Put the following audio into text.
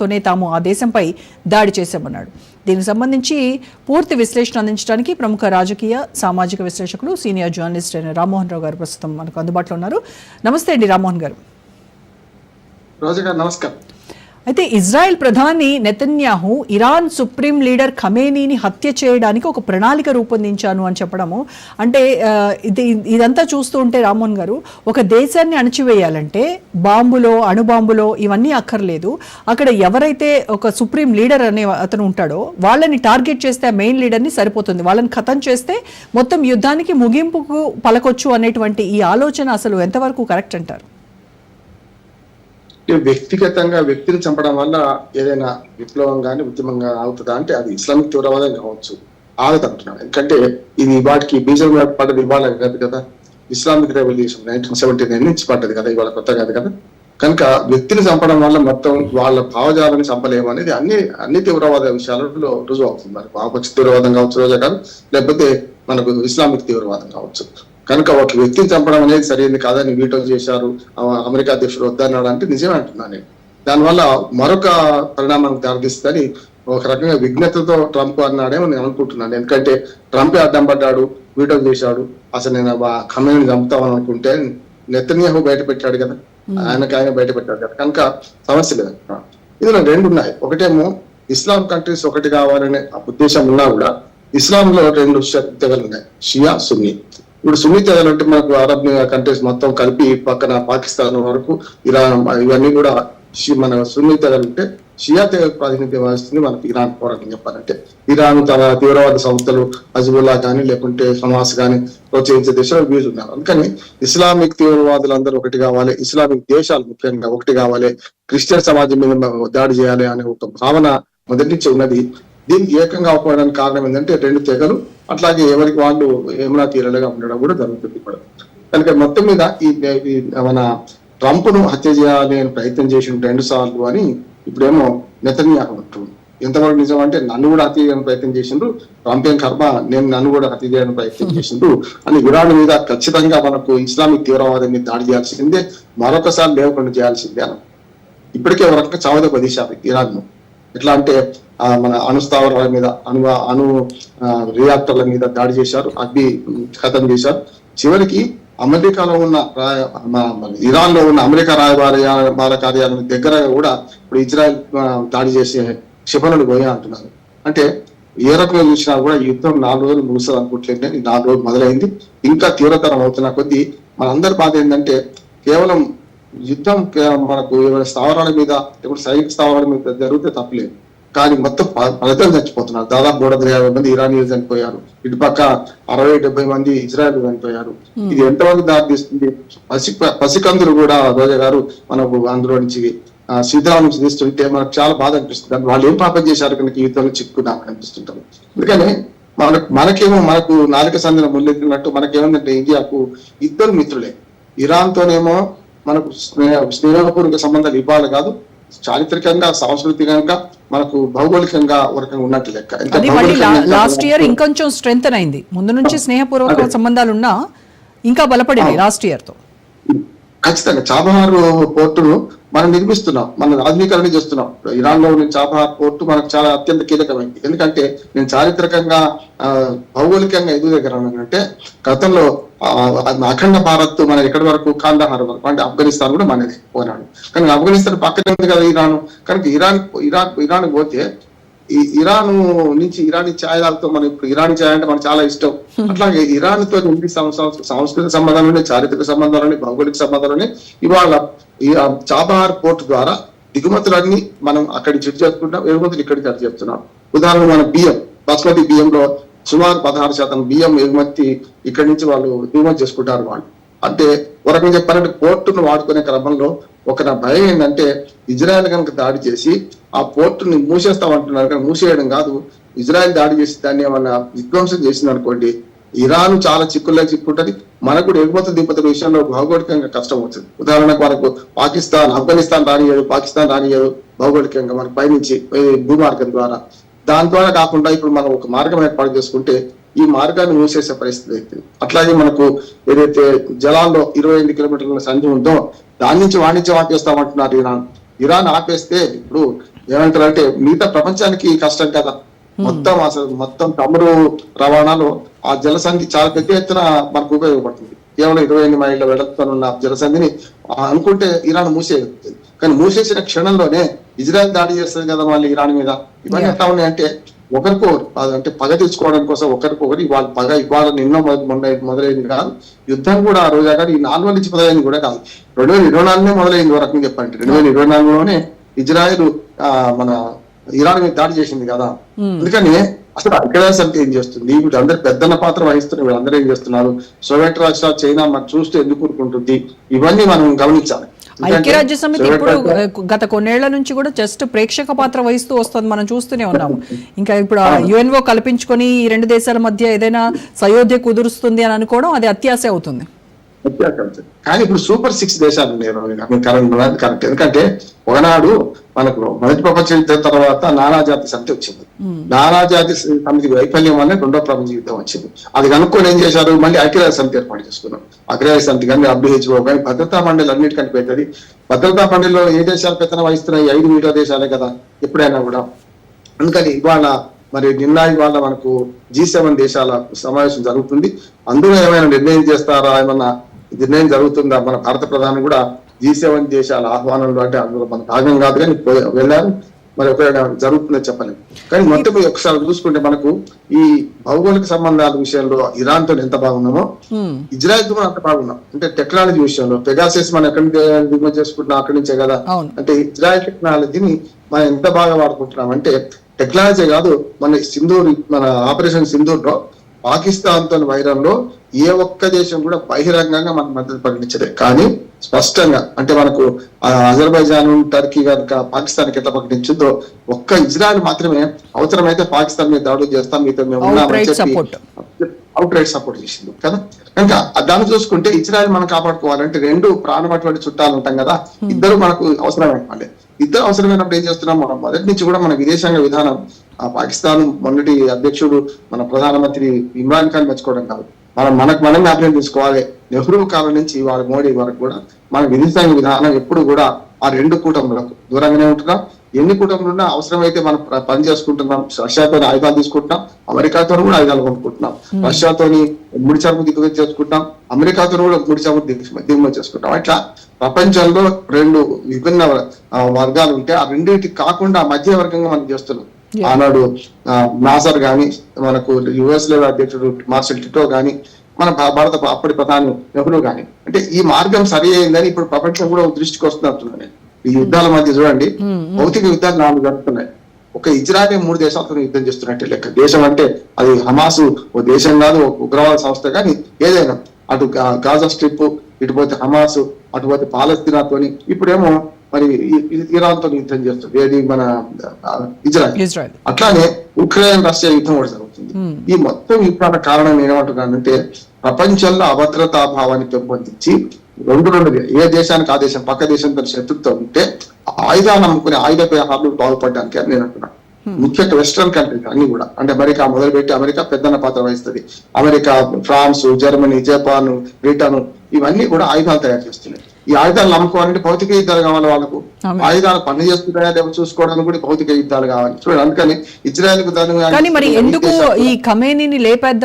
ఉద్దేశంతోనే తాము ఆ దేశంపై దాడి చేశామన్నాడు. దీనికి సంబంధించి పూర్తి విశ్లేషణ అందించడానికి ప్రముఖ రాజకీయ సామాజిక విశ్లేషకులు సీనియర్ జర్నలిస్ట్ అయిన రామ్మోహన్ రావు గారు ప్రస్తుతం మనకు అందుబాటులో ఉన్నారు. నమస్తే అండి రామ్మోహన్ గారు. రోజు గారు నమస్కారం. అయితే ఇజ్రాయెల్ ప్రధాని నెతన్యాహు ఇరాన్ సుప్రీం లీడర్ ఖమేనీని హత్య చేయడానికి ఒక ప్రణాళిక రూపొందించాను అని చెప్పడము. అంటే ఇది ఇదంతా చూస్తూ ఉంటే రామోన్ గారు ఒక దేశాన్ని అణచివేయాలంటే బాంబులో అణుబాంబులో ఇవన్నీ అక్కర్లేదు. అక్కడ ఎవరైతే ఒక సుప్రీం లీడర్ అనే అతను ఉంటాడో వాళ్ళని టార్గెట్ చేస్తే ఆ మెయిన్ లీడర్ని సరిపోతుంది. వాళ్ళని ఖతం చేస్తే మొత్తం యుద్ధానికి ముగింపుకు పలకొచ్చు అనేటువంటి ఈ ఆలోచన అసలు ఎంతవరకు కరెక్ట్ అంటారు? వ్యక్తిగతంగా వ్యక్తిని చంపడం వల్ల ఏదైనా విప్లవం కానీ ఉద్యమం ఆగుతుందా అంటే అది ఇస్లామిక్ తీవ్రవాదం కావచ్చు. ఆగదు అంటున్నాను. ఎందుకంటే ఇది వాటికి బీజం పడ్డది ఇవాళ కాదు కదా. Islamic revolution nineteen seventy nine నుంచి పడ్డది కదా ఇవాళ కొత్త కాదు కదా. కనుక వ్యక్తిని చంపడం వల్ల మొత్తం వాళ్ళ భావజాలని చంపలేము అనేది అన్ని అన్ని తీవ్రవాద విషయాలలో రుజువు అవుతుంది. మరి వామపక్ష తీవ్రవాదం కావచ్చు రోజా కాదు లేకపోతే మనకు ఇస్లామిక్ తీవ్రవాదం కావచ్చు. కనుక ఒక వ్యక్తిని చంపడం అనేది సరైనది కాదని వీటో చేశారు. ఆ అమెరికా అధ్యక్షుడు వద్దన్నాడు అంటే నిజమే అంటున్నాను నేను. దానివల్ల మరొక పరిణామానికి దారితీస్తుందని ఒక రకంగా విఘ్నతతో ట్రంప్ అన్నాడేమో నేను అనుకుంటున్నాను. ఎందుకంటే ట్రంప్ అడ్డం పడ్డాడు వీటో చేశాడు. అసలు నేను కమ్యూని చంపుతామని అనుకుంటే నెతన్యాహు బయట పెట్టాడు కదా ఆయనకు ఆయన బయట పెట్టాడు కదా. కనుక సమస్య లేదు. ఇందులో రెండు ఉన్నాయి. ఒకటేమో ఇస్లాం కంట్రీస్ ఒకటి కావాలనే ఆ ఉద్దేశం ఉన్నా కూడా ఇస్లాంలో రెండు శ- తెగలు ఉన్నాయి. షియా సున్నీ. ఇప్పుడు సున్నీ అంటే మనకు అరబ్ కంట్రీస్ మొత్తం కలిపి పక్కన పాకిస్తాన్ వరకు ఇరాన్ ఇవన్నీ కూడా మన సున్నీ అంటే ఉంటే షియా ప్రాతినిధ్యం వహిస్తుంది మనకి ఇరాన్ పోరాటం చెప్పాలంటే. ఇరాన్ తన తీవ్రవాద సంస్థలు హజిబుల్లా కానీ లేకుంటే హమాస్ కానీ ప్రోత్సహించే దిశలో వ్యూస్ ఉన్నారు. అందుకని ఇస్లామిక్ తీవ్రవాదులు అందరూ ఒకటి కావాలి ఇస్లామిక్ దేశాలు ముఖ్యంగా ఒకటి కావాలి క్రిస్టియన్ సమాజం మీద దాడి చేయాలి అనే ఒక భావన మొదటి నుంచి ఉన్నది. దీనికి ఏకంగా అవ్వడానికి కారణం ఏంటంటే రెండు తెగలు అట్లాగే ఎవరికి వాళ్ళు ఏమైనా తీరలుగా ఉండడం కూడా జరుగుతుంది ఇప్పుడు కనుక మొత్తం మీద ఈ మన ట్రంప్ను హత్య చేయాలి అని ప్రయత్నం చేసిన రెండు సార్లు అని ఇప్పుడేమో నెతన్యాహు అంటుంది. ఎంతవరకు నిజం అంటే నన్ను కూడా హత్య చేయడానికి ప్రయత్నం చేసిండ్రు ట్రంప్ ఏం కర్మ నేను నన్ను కూడా హత్య చేయడానికి ప్రయత్నం చేసిండ్రు అని ఇరాన్ మీద ఖచ్చితంగా మనకు ఇస్లామిక్ తీవ్రవాదం మీద దాడి చేయాల్సిందే మరొకసారి లేవకుండా చేయాల్సిందే అని ఇప్పటికే ఒక రకంగా చావద పదిశారు ఇరాన్ను ఎట్లా అంటే మన అణుస్థావరాల మీద అణు అణు రియాక్టర్ల మీద దాడి చేశారు అగ్ని ఖతం చేశారు. చివరికి అమెరికాలో ఉన్న రాయ- ఇరాన్లో ఉన్న అమెరికా రాయబార కార్యాలయం దగ్గర కూడా ఇప్పుడు ఇజ్రాయెల్ దాడి చేసే క్షిపణులు పోయా అంటున్నారు. అంటే ఏ రకంగా చూసినా కూడా యుద్ధం నాలుగు రోజులు ముగుస్తుంది అనుకోవట్లేదు కానీ నాలుగు రోజులు మొదలైంది. ఇంకా తీవ్రతరం అవుతున్న కొద్దీ మనందరి బాధ ఏంటంటే కేవలం యుద్ధం మనకు ఏమైనా స్థావరాల మీద ఇప్పుడు సైనిక స్థావరాల మీద జరిగితే తప్పలేదు. కానీ మొత్తం ప్రజలు చచ్చిపోతున్నారు. దాదాపు మూడు వందల యాభై మంది ఇరానీయులు చనిపోయారు. ఇటు పక్క అరవై డెబ్బై మంది ఇజ్రాయెల్ చనిపోయారు. ఇది ఎంతవరకు దారితీస్తుంది పసి పసికందులు కూడా రోజా గారు మనకు అందులో నుంచి నుంచి తీస్తుంటే మనకు చాలా బాధ అనిపిస్తుంది. వాళ్ళు ఏం పాపం చేశారు కనుక యుద్ధంలో చిక్కున్నామని అనిపిస్తుంటారు అందుకని మనకు మనకేమో మనకు నాలుక సందిన ముల్లెత్తినట్టు మనకేమందంటే ఇండియాకు ఇద్దరు మిత్రులే. ఇరాన్ తోనేమో మనకు స్నేహ స్నేహపూర్వక సంబంధాలు ఇవ్వాలి కాదు చారిత్రకంగా సాంస్కృతికంగా మనకు భౌగోళికంగా ఒక రకంగా ఉన్నట్టు లెక్క. లాస్ట్ ఇయర్ ఇంకొంచెం స్ట్రెంగ్ అయింది. ముందు నుంచి స్నేహపూర్వక సంబంధాలు ఉన్నా ఇంకా బలపడింది లాస్ట్ ఇయర్తో. ఖచ్చితంగా చాబహార్ పోర్టును మనం నిర్మిస్తున్నాం మనం ఆధునీకరణ చేస్తున్నాం. ఇరాన్లో ఉన్న చాబహార్ పోర్టు మనకు చాలా అత్యంత కీలకమైంది. ఎందుకంటే నేను చారిత్రకంగా భౌగోళికంగా ఎదుగు దగ్గర ఉన్నానంటే గతంలో అఖండ భారత్ మన ఎక్కడి వరకు? కాందహార్ వరకు. అంటే ఆఫ్ఘనిస్తాన్ కూడా మనది పోరాడు. కానీ ఆఫ్ఘనిస్తాన్ పక్కనే ఉంది కదా ఇరాన్. కనుక ఇరాన్ ఇరాన్ ఇరాన్ పోతే ఈ ఇరాన్ నుంచి ఇరానీ ఛాయలతో మనం ఇప్పుడు ఇరానీ ఛాయ అంటే మనకు చాలా ఇష్టం. అట్లాగే ఇరాన్తో ఎన్ని సాంస్కృతిక సంబంధాలని చారిత్రక సంబంధాలని భౌగోళిక సంబంధాలని ఇవాళ ఈ చాబహార్ పోర్ట్ ద్వారా దిగుమతులన్నీ మనం అక్కడి చెట్టు చేసుకుంటాం ఎగుమతులు ఇక్కడికి అటు చెప్తున్నాం ఉదాహరణ మన బియ్యం బాస్మతి బియ్యంలో సుమారు పదహారు శాతం బియ్యం ఎగుమతి ఇక్కడి నుంచి వాళ్ళు దిగుమతి చేసుకుంటారు వాళ్ళు. అంటే ఒక రకంగా చెప్పాలంటే పోర్టును వాడుకునే క్రమంలో ఒక నా భయం ఏంటంటే ఇజ్రాయెల్ కనుక దాడి చేసి ఆ పోర్టుని మూసేస్తామంటున్నారు కానీ మూసేయడం కాదు. ఇజ్రాయెల్ దాడి చేసి దాన్ని ఏమన్నా విధ్వంసం చేసింది అనుకోండి ఇరాన్ చాలా చిక్కుల్లో చిక్కుంటది మనకు కూడా ఎగుమతి దిగుమతుల విషయంలో భౌగోళికంగా కష్టం అవుతుంది. ఉదాహరణకు మనకు పాకిస్తాన్ ఆఫ్ఘనిస్తాన్ రానియదు పాకిస్తాన్ రానియదు భౌగోళికంగా మనకు పైనుంచి భూమార్గం ద్వారా. దాని ద్వారా కాకుండా ఇప్పుడు మనం ఒక మార్గం ఏర్పాటు చేసుకుంటే ఈ మార్గాన్ని మూసేసే పరిస్థితి అవుతుంది అట్లాగే మనకు ఏదైతే జలాల్లో ఇరవై ఎనిమిది కిలోమీటర్ల సంధి ఉందో దాని నుంచి వాణిజ్యం ఆపేస్తామంటున్నారు ఇరాన్. ఇరాన్ ఆపేస్తే ఇప్పుడు ఏమంటారు అంటే మిగతా ప్రపంచానికి కష్టం కదా. మొత్తం అసలు మొత్తం తమరు రవాణాలో ఆ జలసంధి చాలా పెద్ద ఎత్తున మనకు ఉపయోగపడుతుంది. కేవలం ఇరవై ఎనిమిది మైళ్ళ వెడల్పుతున్న జలసంధిని ఆ, అనుకుంటే ఇరాన్ మూసేయగలుగుతుంది కానీ మూసేసిన క్షణంలోనే ఇజ్రాయెల్ దాడి చేస్తుంది కదా మళ్ళీ ఇరాన్ మీద? ఇవన్నీ ఎట్లా ఉన్నాయంటే ఒకరికొకరు అంటే పగ తీర్చుకోవడం కోసం ఒకరికొకరు ఇవాళ పగ ఇవాళ నిన్న మొన్న మొదలైంది కాదు. యుద్ధం కూడా ఆ రోజు కాదు ఈ నాలుగు వేల నుంచి మొదలైంది కూడా కాదు. రెండు వేల ఇరవై నాలుగునే మొదలైంది రకంగా చెప్పండి రెండు వేల ఇరవై నాలుగులోనే ఇజ్రాయెల్ ఆ, మన ఇరాన్ మీద దాడి చేసింది కదా. అందుకని అసలు ఐక్యరాజ్య సమితి ఏం చేస్తుంది? వీళ్ళందరూ పెద్దన్న పాత్ర వహిస్తున్నారు వీళ్ళందరూ ఏం చేస్తున్నారు? సోవియట్ రాష్ట్రాలు చైనా మనం చూస్తే ఎందుకు ఊరుకుంటుంది? ఇవన్నీ మనం గమనించాలి. ఐక్యరాజ్య సమితి ఇప్పుడు గత కొన్నేళ్ళ నుంచి కూడా జస్ట్ ప్రేక్షక పాత్ర వహిస్తూ వస్తుంది మనం చూస్తూనే ఉన్నాము. ఇంకా ఇప్పుడు యుఎన్ఓ కల్పించుకొని ఈ రెండు దేశాల మధ్య ఏదైనా సయోధ్య కుదురుస్తుంది అని అనుకోవడం అది అత్యాశ అవుతుంది. వ్యత్యాసం. కానీ ఇప్పుడు సూపర్ సిక్స్ దేశాలు. మీరు కరెక్ట్ కరెక్ట్ ఎందుకంటే ఒకనాడు మనకు మొదటి ప్రపంచ యుద్ధం తర్వాత నానాజాతి సమితి వచ్చింది. నానాజాతి సమితి వైఫల్యం వల్ల రెండో ప్రపంచ యుద్ధం వచ్చింది. అది కనుక్కొని ఏం చేశారు? మళ్ళీ ఐక్యరాజ్య సమితి ఏర్పాటు చేసుకున్నాం ఐక్యరాజ్య సమితి కానీ డబ్ల్యూహెచ్ఓ కానీ భద్రతా మండలి అన్నిటికంటే పెద్దది. భద్రతా మండలిలో ఏ దేశాలు పెత్తనం వహిస్తున్నాయి? ఐదు మీటో దేశాలే కదా ఎప్పుడైనా కూడా. అందుకని ఇవాళ మరి నిన్న ఇవాళ మనకు జీ సెవెన్ దేశాల సమావేశం జరుగుతుంది. అందులో ఏమైనా నిర్ణయం చేస్తారా? ఏమన్నా నిర్ణయం జరుగుతుందా? మన భారత ప్రధాని కూడా జీ సెవెన్ దేశాల ఆహ్వానంలో అంటే అందులో మన భాగం కాదు కానీ వెళ్ళారు. మరి ఒకవేళ జరుగుతుందో చెప్పలేము కానీ మొత్తం ఒకసారి చూసుకుంటే మనకు ఈ భౌగోళిక సంబంధాల విషయంలో ఇరాన్తో ఎంత బాగున్నామో. ఇజ్రాయెల్తో అంత బాగున్నాం. అంటే టెక్నాలజీ విషయంలో పెగాసెస్ మనం ఎక్కడి నుంచి దిగుమతి చేసుకుంటున్నాం అక్కడి నుంచే కదా? అంటే ఇజ్రాయెల్ టెక్నాలజీని మనం ఎంత బాగా వాడుకుంటున్నాం అంటే టెక్నాలజీ కాదు మన సింధూర్ మన ఆపరేషన్ సింధూర్లో పాకిస్తాన్తో వైరంలో ఏ ఒక్క దేశం కూడా బహిరంగంగా మన మద్దతు ప్రకటించలేదు కానీ స్పష్టంగా అంటే మనకు అజర్బైజాన్ టర్కీ కనుక పాకిస్తాన్ ఎట్లా ప్రకటించిందో ఒక్క ఇజ్రాయెల్ మాత్రమే అవసరమైతే పాకిస్తాన్ మీద దాడులు చేస్తాం మీతో మేము ఉన్నామని చెప్పి. అవుట్ రైట్ సపోర్ట్ చేసింది కదా? కనుక దాన్ని చూసుకుంటే ఇజ్రాయెల్ మనం కాపాడుకోవాలంటే రెండు ప్రాణమైనటువంటి చుట్టాలు ఉంటాం కదా? ఇద్దరు మనకు అవసరమైన వాళ్ళే ఇద్దరు అవసరమైనప్పుడు ఏం చేస్తున్నాం మనం. మొదటి నుంచి కూడా మన విదేశాంగ విధానం ఆ పాకిస్తాన్ మొన్నటి అధ్యక్షుడు మన ప్రధానమంత్రి ఇమ్రాన్ ఖాన్ మెచ్చుకోవడం కాదు. మనం మనకు మనం జ్ఞాపకం తీసుకోవాలి. నెహ్రూ కాలం నుంచి వాళ్ళ మోడీ వరకు కూడా మన విదేశాంగ విధానం ఎప్పుడు కూడా ఆ రెండు కూటములకు దూరంగానే ఉంటున్నాం ఎన్ని కూటములు ఉన్నా అవసరమైతే మనం పని చేసుకుంటున్నాం. రష్యాతో ఆయుధాలు తీసుకుంటున్నాం. అమెరికాతో కూడా ఆయుధాలు కొనుక్కుంటున్నాం. రష్యాతోని ముడి చమురు దిగుమతి చేసుకుంటాం అమెరికాతో కూడా ముడి చమురు దిగు- దిగుమతి చేసుకుంటాం అట్లా ప్రపంచంలో రెండు విభిన్న వర్గాలు ఉంటే ఆ రెండింటికి కాకుండా మధ్య వర్గంగా మనం చేస్తున్నాం. ఆనాడు నాసర్ గాని మనకు యుఎస్లో అధ్యక్షుడు మార్షల్ టిటో గాని మన భారత అప్పటి ప్రధాని నెహ్రూ గాని. అంటే ఈ మార్గం సరి అయిందని ఇప్పుడు ప్రపంచం కూడా దృష్టికి వస్తున్నట్టున్నాను నేను. ఈ యుద్ధాల మధ్య చూడండి భౌతిక యుద్ధాలు నాలుగు జరుగుతున్నాయి. ఒక ఇజ్రాయల్ మూడు దేశాలతో యుద్ధం చేస్తున్నట్టే లెక్క. దేశం అంటే అది హమాసు ఓ దేశం కాదు ఒక ఉగ్రవాద సంస్థ కానీ ఏదైనా. అటు గాజా స్ట్రిప్ ఇటు పోతే హమాసు అటు పోతే పాలస్తీనాతోని ఇప్పుడేమో మరి ఇరాన్తో యుద్ధం చేస్తుంది. ఏది మన ఇజ్రాయెల్. అట్లానే ఉక్రెయిన్ రష్యా యుద్ధం కూడా జరుగుతుంది. ఈ మొత్తం యుద్ధాల కారణం ఏమంటున్నానంటే ప్రపంచంలో అభద్రతా భావాన్ని పెంపొందించి రెండు రెండు ఏ దేశానికి ఆ దేశం పక్క దేశంతో శత్రుత్వం ఉంటే ఆయుధాలు నమ్ముకునే ఆయుధ వ్యవహారాలు బాగుపడడానికి అని నేను అంటున్నాను ముఖ్యంగా వెస్ట్రన్ కంట్రీస్ అన్ని కూడా. అంటే అమెరికా మొదలుపెట్టి అమెరికా పెద్దన్న పాత్ర వహిస్తుంది. America France Germany Japan Britain ఇవన్నీ కూడా ఆయుధాలు తయారు చేస్తున్నాయి. ఈ ఆయుధాలు నమ్ముకోవాలంటే భౌతిక యుద్ధాలు కావాలి వాళ్ళకు. ఆయుధాలు పని చేస్తున్నాయా లేవో చూసుకోవడానికి కూడా భౌతిక యుద్ధాలు కావాలి. చూడండి అందుకని ఇజ్రాయెల్కు దాని ఎందుకు ఈ ఖమేనీని లేపేద్దాం